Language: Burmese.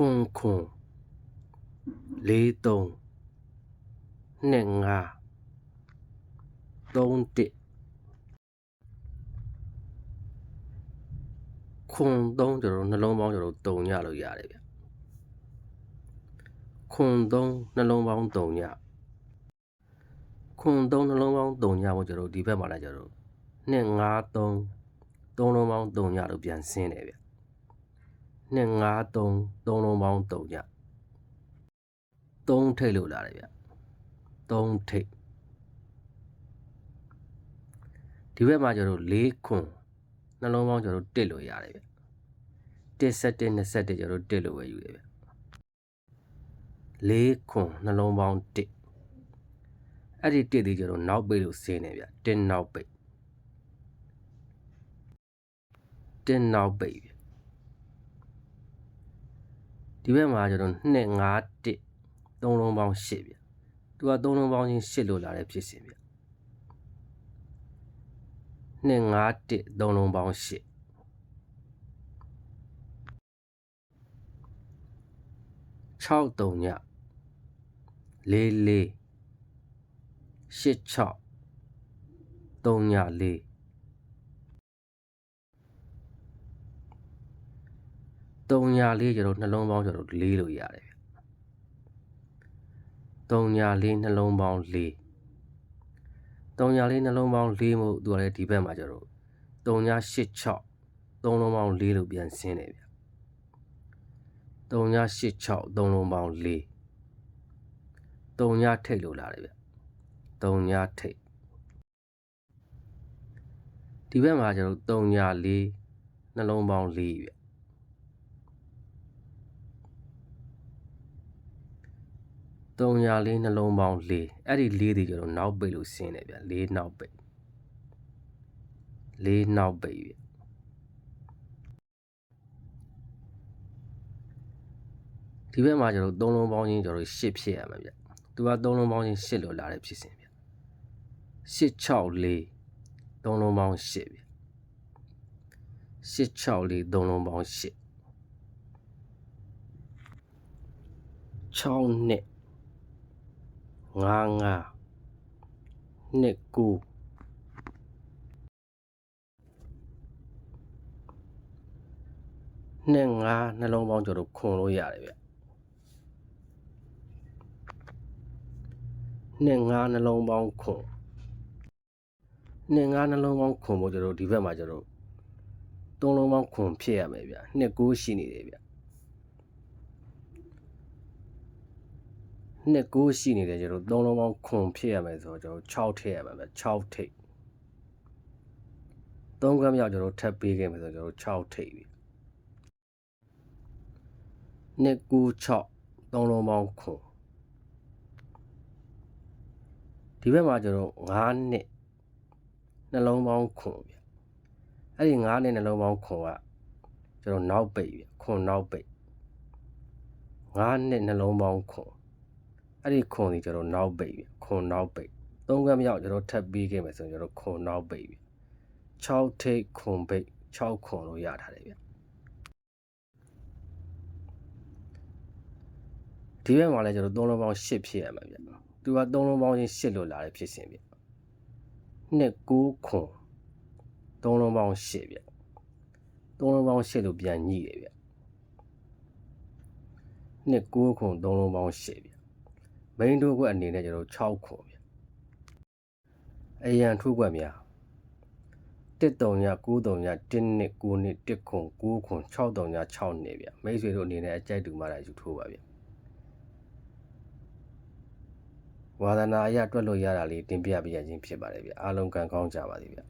ခွန်ခွန်လေးသုံးနှစ်ငါသုံးတစ်ခွန်သုံးကျွန်တော်တို့နှလုံးပေါင်းကျွန်တော်တို့တုံညလို့ရတယ်ဗျခွန်သုံးနှလုံးပေါင်းတုံညခွန်သုံးနှလုံးပေါင်းတုံညကိုကျွန်တော်တို့ဒီဘက်မှာလည်းကျွန်တော်တို့နှစ်ငါသုံးသုံးလုံးပေါင်းတုံညလို့ပြန်ဆင်းတယ်ဗျ နှစ်ငါသုံးသုံးလုံးပေါင်းတုံညသုံးထိတ်လို့လာတယ်ဗျသုံးထိတ်ဒီဘက်မှာကျွန်တော်တို့၄ခွန်နှလုံးပေါင်းကျွန်တော်တို့တစ်လို့ရတယ်ဗျတစ်ဆက်တစ်နှစ်ဆက်တစ်ကျွန်တော်တို့တစ်လို့ပဲယူတယ်ဗျ၄ခွန်နှလုံးပေါင်းတစ်အဲ့ဒီတစ်ဒီကျွန်တော်နောက်ပိတ်လို့ဆင်းနေဗျတစ်နောက်ပိတ်တစ်နောက်ပိတ်ဗျ ဒီဘက်မှာကျွန်တော်2 5တစ်သုံးလုံးပေါင်း8ဗျသူကသုံးလုံးပေါင်းချင်း8လို့လာတဲ့ဖြစ်စဉ်ဗျ2 5တစ်သုံးလုံးပေါင်း8 6တုံည4 4 8 6 3ည4 3ည4ကျွန်တော်နှလုံးပေါင်းကျွန်တော်4လို့ရတယ်ဗျ3ည4နှလုံးပေါင်း4 3ည4နှလုံးပေါင်း4မို့သူကလည်းဒီဘက်မှာကျွန်တော်3ည8 6 3လုံးပေါင်း4လို့ပြန်ဆင်းတယ်ဗျ3ည8 6 3လုံးပေါင်း4 3ညထိတ်လို့လာတယ်ဗျ3ညထိတ်ဒီဘက်မှာကျွန်တော်3ည4နှလုံးပေါင်း4ဗျ 3ည4နှလုံးပေါင်း4အဲ့ဒီ4ဒီကျွန်တော်နောက်ပိတ်လို့ဆင်းတယ်ဗျ4နောက်ပိတ်4နောက်ပိတ်ဗျဒီဘက်မှာကျွန်တော်သုံးလုံးပေါင်းချင်းကျွန်တော်ရှစ်ဖြစ်ရမှာဗျသူကသုံးလုံးပေါင်းချင်းရှစ်လို့လာတဲ့ဖြစ်စဉ်ဗျရှစ်6 4သုံးလုံးပေါင်းရှစ်ဗျရှစ်6 4သုံးလုံးပေါင်းရှစ်6နှစ် 5 5နှစ်9နှစ်ငါးနှလုံးပေါင်းကျွန်တော်ခွန်လို့ရတယ်ဗျနှစ်ငါးနှလုံးပေါင်းခွန်နှစ်ငါးနှလုံးပေါင်းခွန်ဖို့ကျွန်တော်ဒီဘက်မှာကျွန်တော်သုံးလုံးပေါင်းခွန်ဖြစ်ရမယ်ဗျနှစ်ကိုးရှိနေတယ်ဗျ နှစ်ကိုးရှိနေတယ်ကျွန်တော်သုံးလုံးပေါင်းခွန်ဖြစ်ရမယ်ဆိုတော့ကျွန်တော်6ထည့်ရမှာဗျ6ထိပ်သုံးကမ်းမြောက်ကျွန်တော်ထပ်ပေးခဲ့မယ်ဆိုတော့ကျွန်တော်6ထိပ်ပြီနှစ်ကူ6သုံးလုံးပေါင်းခွန်ဒီဘက်မှာကျွန်တော်9နှစ်နှလုံးပေါင်းခွန်ဗျအဲ့ဒီ9နှစ်နှလုံးပေါင်းခွန်ကကျွန်တော်နောက်ပိတ်ဗျခွန်နောက်ပိတ်9နှစ်နှလုံးပေါင်းခွန် အဲ့ဒီခွန်ဒီကျွန်တော်နောက်ပိတ်ဗျခွန်နောက်ပိတ်သုံးကမ်းမြောက်ကျွန်တော်ထပ်ပြီးခဲ့မယ်ဆိုရင်ကျွန်တော်ခွန်နောက်ပိတ်ဗျ6ထိတ်ခွန်ပိတ်6ခွန်လို့ရထားတယ်ဗျဒီဘက်မှာလည်းကျွန်တော်သုံးလုံးပေါင်း8ဖြစ်ရမှာဗျသူကသုံးလုံးပေါင်းချင်း8လို့လာတဲ့ဖြစ်စဉ်ဗျနှစ်9ခွန်သုံးလုံးပေါင်း8ဗျသုံးလုံးပေါင်း8လို့ပြန်ညှိတယ်ဗျနှစ်9ခွန်သုံးလုံးပေါင်း8ဗျ မိန်တို့ကွက်အနေနဲ့ကျွန်တော်6ခွန်ဗျအရန်ထုကွက်များတစ်တုံည9တုံည1နှစ်9နှစ်1ခွန်9ခွန်6တုံည6နှစ်ဗျမိတ်ဆွေတို့အနေနဲ့အကြိုက်တူမှလည်းယူထိုးပါဗျဝါဒနာအရတွက်လို့ရတာလေးတင်ပြပေးရခြင်းဖြစ်ပါတယ်ဗျအားလုံးကံကောင်းကြပါစေဗျ